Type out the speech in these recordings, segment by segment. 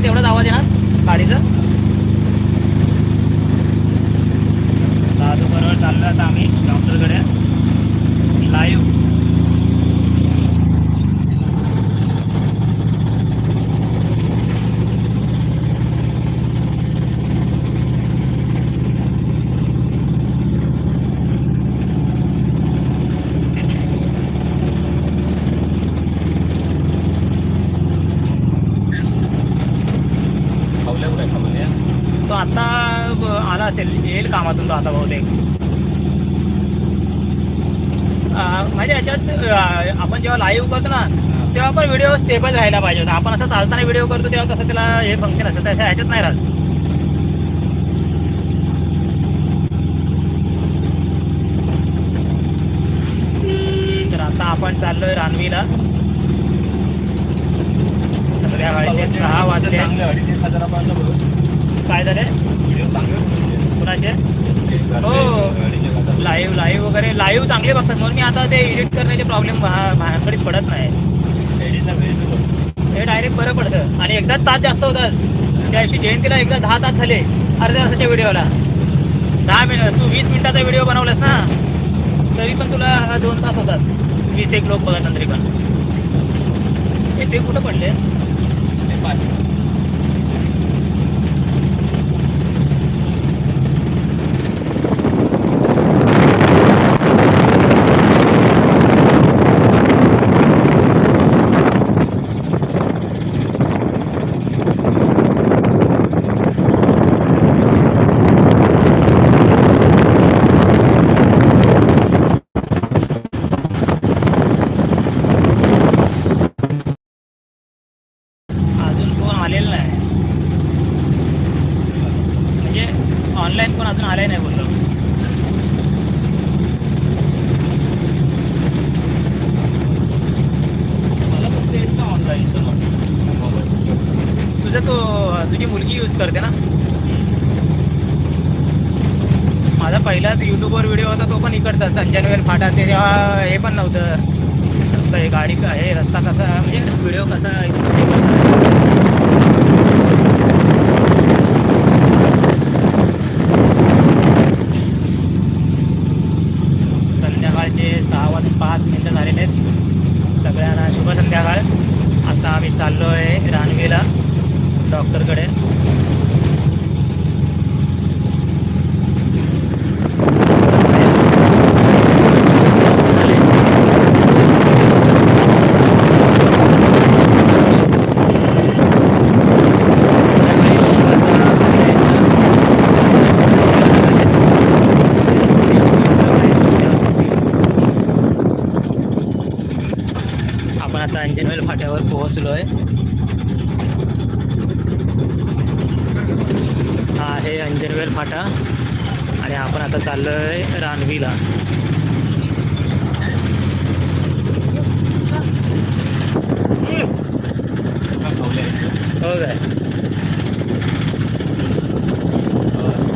पण तेवढाच आवाज येणार गाडीचा दादू बरोबर चाललो आता आम्ही डॉक्टरकडे लाईव्ह तो आता आला असेल. येईल कामातून तो आता बहुतेक. म्हणजे याच्यात आपण जेव्हा लाईव्ह करतो ना तेव्हा पण व्हिडिओ स्टेबल राहायला पाहिजे होता. आपण असं चालताना व्हिडिओ करतो तेव्हा कसं त्याला हे फंक्शन असतं त्याच्या ह्याच्यात नाही राहत. तर आता आपण चाललोय रानवीला. संध्याकाळचे सहा वाजले. काय झाले कुणाचे? हो. लाईव्ह लाईव्ह वगैरे. लाईव्ह चांगले बघतात. म्हणून मी आता ते एडिट करण्याचे प्रॉब्लेम माझ्याकडे पडत नाही. हे डायरेक्ट बरं पडतं. आणि एकदाच तास जास्त होतात त्या दिवशी जयंतीला एकदा दहा तास झाले. अर्ध्या तासाच्या व्हिडिओला. दहा मिनिट. तू वीस मिनिटाचा व्हिडिओ बनवलास ना? तरी पण तुला हा दोन तास होतात वीस एक लोक बघत तरी पण. ते कुठं पडले? अजून कोण आलेलं नाही म्हणजे ऑनलाईन कोण अजून आले नाही बोललो मला फक्त येत ना ऑनलाईनचं तुझं तो तुझी मुलगी यूज करते ना. माझा पहिलाच यूट्यूबवर व्हिडिओ होता तो पण इकडचा संजनवेल फाटा ते तेव्हा हे पण नव्हतं. हे गाडी का- हे रस्ता कसा म्हणजे व्हिडिओ कसा संध्याकाळचे सहा वाजून पाच मिनटं झालेले आहेत. सगळ्यांना शुभ संध्याकाळ. आता आम्ही चाललो आहे रानवेला. डॉक्टरकडे. आपण आता अंजनवेल फाट्यावर पोहोचलो आहे आहे अंजनवेल फाटा. आणि आपण आता चाललो आहे रानवीला. हो काय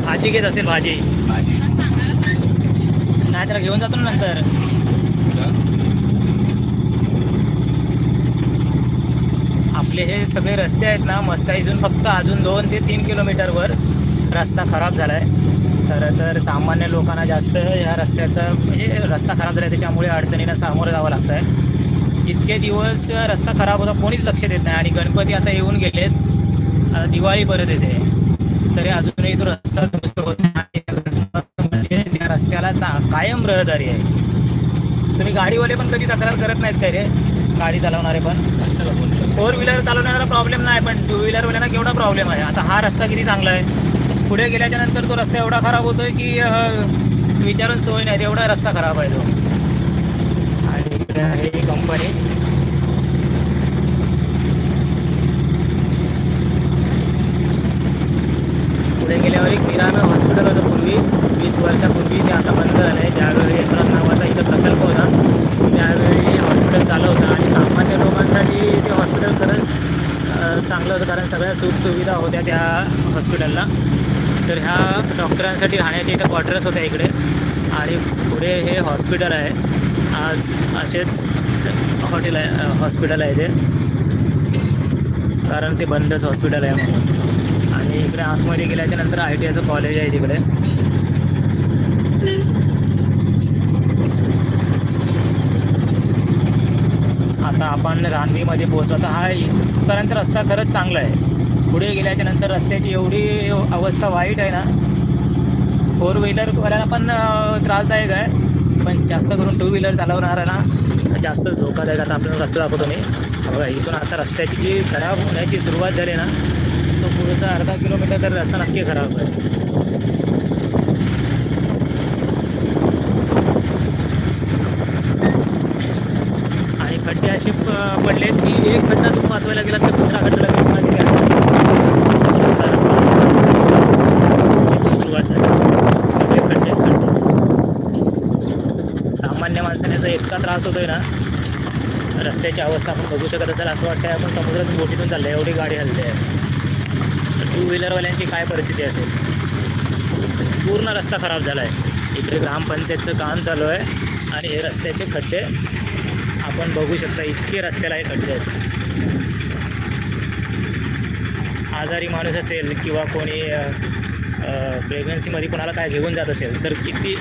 भाजी घेत असेल भाजी. नाही तर घेऊन जातो ना नंतर. आपले हे सगळे रस्ते आहेत ना मस्त आहे. इथून फक्त अजून दोन ते तीन किलोमीटरवर. रस्ता खराब झाला आहे खरं तर सामान्य लोकांना जास्त ह्या रस्त्याचा म्हणजे रस्ता खराब झाला आहे त्याच्यामुळे अडचणींना सामोरं जावं लागतं आहे इतके दिवस रस्ता खराब होता कोणीच लक्ष देत नाही आणि गणपती आता येऊन गेलेत. आता दिवाळी परत येते. तरी अजूनही तो रस्ता दुरुस्त होत नाही. म्हणजे त्या रस्त्याला चा कायम रहदारी आहे. तुम्ही गाडीवाले पण कधी तक्रार करत नाहीत काय रे? गाडी चालवणारे पण. फोर व्हीलर चालवण्याला प्रॉब्लेम नाही पण टू व्हीलरवाल्यांना केवढा प्रॉब्लेम आहे? आता हा रस्ता किती चांगला आहे? पुढे गेल्याच्यानंतर तो रस्ता एवढा खराब होतोय की विचारून सोय नाही. एवढा रस्ता खराब आहे तो. आणि इकडे आहे ही कंपनी पुढे गेल्यावर एक किराणा हॉस्पिटल होतं पूर्वी. वीस वर्षापूर्वी ते आता बंद झालं आहे ज्यावेळी एकनाथ नावाचा इथं प्रकल्प होता त्यावेळी हॉस्पिटल चालू होतं. आणि सामान्य लोकांसाठी ते हॉस्पिटल खरंच चांगलं होतं. कारण सगळ्या सुखसुविधा होत्या त्या हॉस्पिटलला तर ह्या डॉक्टरांसाठी राहण्याचे इथं क्वार्टर्स होत्या इकडे. आणि पुढे हे हॉस्पिटल आहे. आज असेच हॉटेल आहे हॉस्पिटल आहे ते. कारण ते बंदच हॉस्पिटल आहे म्हणून. आणि इकडे आतमध्ये गेल्याच्यानंतर आय टी आयचं कॉलेज आहे तिकडे. आता आपण रानवीमध्ये पोहोचू. आता हा इथपर्यंत रस्ता खरंच चांगला आहे. पुढे गेल्याच्यानंतर रस्त्याची एवढी अवस्था वाईट आहे ना. फोर व्हीलरवाल्याला पण त्रासदायक आहे. पण जास्त करून टू व्हीलर चालवणाऱ्यांना जास्त धोकादायक. आता आपल्याला रस्ता दाखवतो मी. बघा इथून आता रस्त्याची जी खराब होण्याची सुरुवात झाली ना तो पुढचा अर्धा किलोमीटर तर रस्ता नक्की खराब आहे आणि खड्डे असे प- पडलेत की एक खड्डा तुम्ही वाचवायला गेलात तर दुसरा खड्डा लागेल मागे घ्यायला लागतो. रस्ता इथून सुरुवात झाली सगळे खड्डेच खड्डे सामान्य इतका त्रास होतोय ना रस्त्याची अवस्था आपण बघू शकत असेल असं वाटतंय आपण समुद्रातून बोटीतून चाललं एवढी गाडी हलते आहे. टू व्हीलरवाल्यांची काय परिस्थिती असेल? पूर्ण रस्ता खराब झाला आहे इकडे ग्रामपंचायतचं काम चालू आहे आणि हे रस्त्याचे खड्डे आपण बघू शकता इतके रस्त्याला हे खड्डे आहेत. आजारी माणूस असेल किंवा कोणी प्रेग्नन्सीमध्ये कोणाला काय घेऊन जात असेल तर किती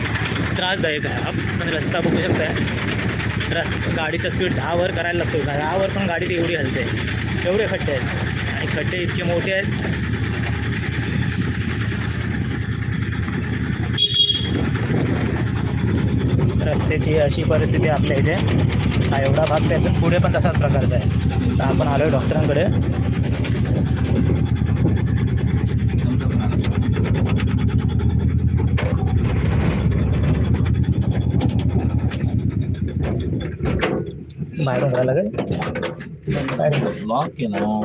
त्रासदायक आहे. आपण रस्ता बघू शकता रस् गाडीचा स्पीड दहावर करायला लागतो दहावर पण गाडी ती एवढी हलते. एवढे खड्डे आहेत. आणि खड्डे इतके मोठे आहेत. रस्त्याची अशी परिस्थिती आपल्या इथे. हा एवढा भाग त्यातून पुढे पण तसाच प्रकारचा आहे. तर आपण आलो आहे डॉक्टरांकडे. बाहेरून राहिला लागेल? लॉक केला हो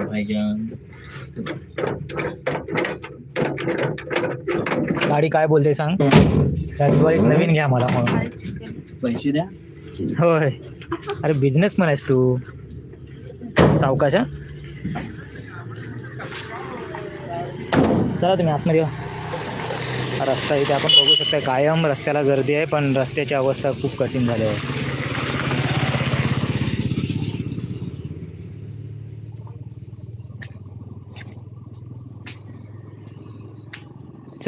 गाडी काय बोलते सांग? त्या दिवाळीत नवीन घ्या मला म्हणून. पैसे द्या. होय. अरे बिझनेस म्हणायस तू. सावकाशा चला तुम्ही आतमध्ये रस्ता इथे आपण बघू शकता कायम रस्त्याला गर्दी आहे पण रस्त्याची अवस्था खूप कठीण झाली आहे.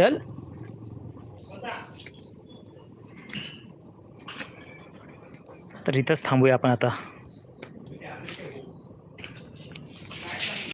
चल. तर इथंच थांबूया आपण आता.